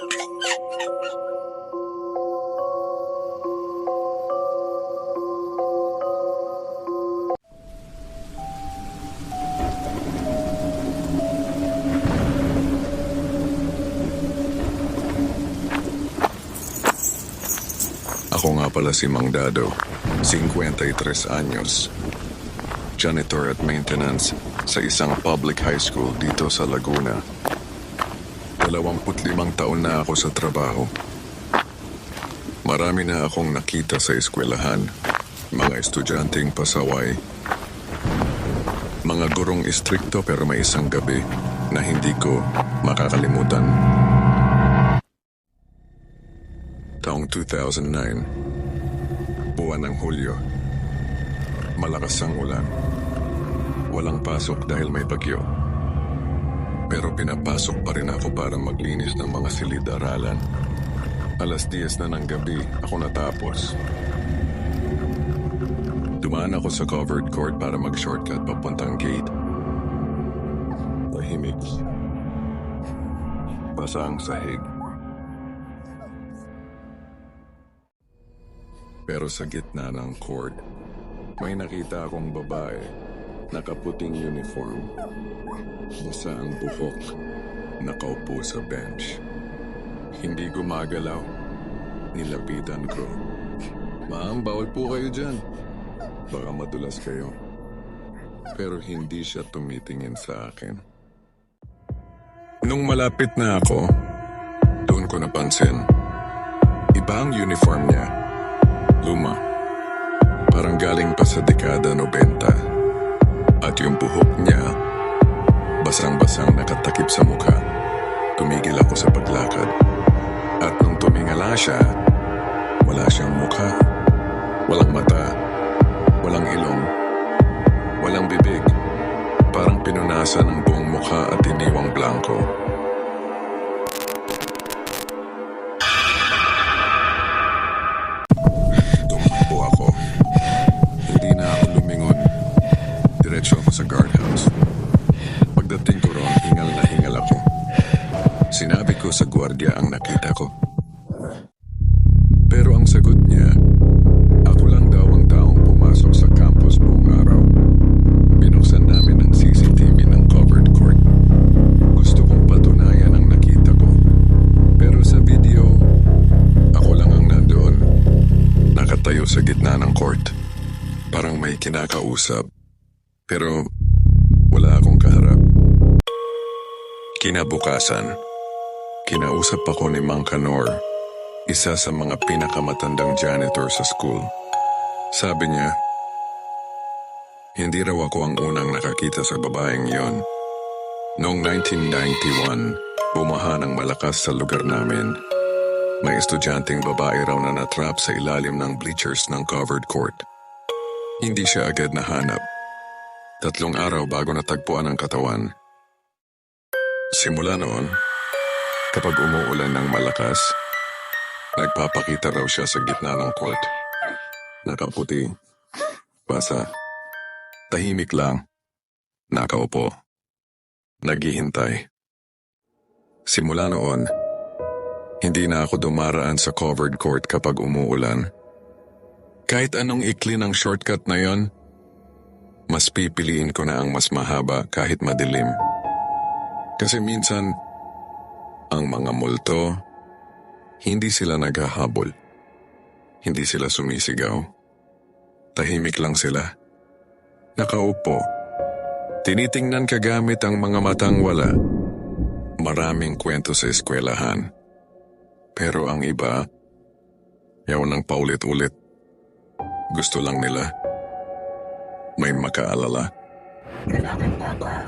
Ako nga pala si Mang Dado, 53 anyos. Janitor at maintenance sa isang public high school dito sa Laguna. 25 taon na ako sa trabaho. Marami na akong nakita sa eskwelahan. Mga estudyanteng pasaway. Mga gurong istrikto pero may isang gabi na hindi ko makakalimutan. Taong 2009, buwan ng Hulyo. Malakas ang ulan. Walang pasok dahil may bagyo. Pero pinapasok pa rin ako para maglinis ng mga silid-aralan. Alas 10 na ng gabi ako natapos. Dumaan ako sa covered court para mag-shortcut papuntang gate. Tahimik. Basa ang sahig. Pero sa gitna ng court, may nakita akong babae, nakaputing uniform. Basa ang buhok, nakaupo sa bench. Hindi gumagalaw. Nilapitan ko. Ma'am, bawal po kayo dyan. Baka madulas kayo. Pero hindi siya tumitingin sa akin. Nung malapit na ako, doon ko napansin. Iba ang uniform niya. Luma. Parang galing pa sa dekada 90. At yung buhok niya, basang-basang nakatakip sa mukha. Tumigil ako sa paglakad. At nung tumingala siya, wala siyang mukha. Walang mata. Walang ilong. Walang bibig. Parang pinunasan ang buong mukha at iniwang blanco. Sa guardhouse. Pagdating ko roon, hingal na hingal ako. Sinabi ko sa gwardiya ang nakita ko. Pero ang sagot niya, ako lang daw ang taong pumasok sa campus buong araw. Binuksan namin ang CCTV ng covered court. Gusto kong patunayan ang nakita ko. Pero sa video, ako lang ang nandoon. Nakatayo sa gitna ng court. Parang may kinakausap. Pero wala akong kaharap. Kinabukasan, kinausap ako ni Mang Canor, isa sa mga pinakamatandang janitor sa school. Sabi niya, hindi raw ako ang unang nakakita sa babaeng yon. Noong 1991, bumaha ng malakas sa lugar namin. May estudyanteng babae raw na natrap sa ilalim ng bleachers ng covered court. Hindi siya agad nahanap. Tatlong araw bago natagpuan ang katawan. Simula noon, kapag umuulan ng malakas, nagpapakita raw siya sa gitna ng court. Nakaputi, basa, tahimik lang, nakaupo, naghihintay. Simula noon, hindi na ako dumaraan sa covered court kapag umuulan. Kahit anong ikli ng shortcut na yon, mas pipiliin ko na ang mas mahaba kahit madilim. Kasi minsan, ang mga multo, hindi sila naghahabol. Hindi sila sumisigaw. Tahimik lang sila. Nakaupo. Tinitingnan kagamit ang mga matang wala. Maraming kwento sa eskwelahan. Pero ang iba, yaw ng paulit-ulit. Gusto lang nila. May makaalala. Kailangan na ba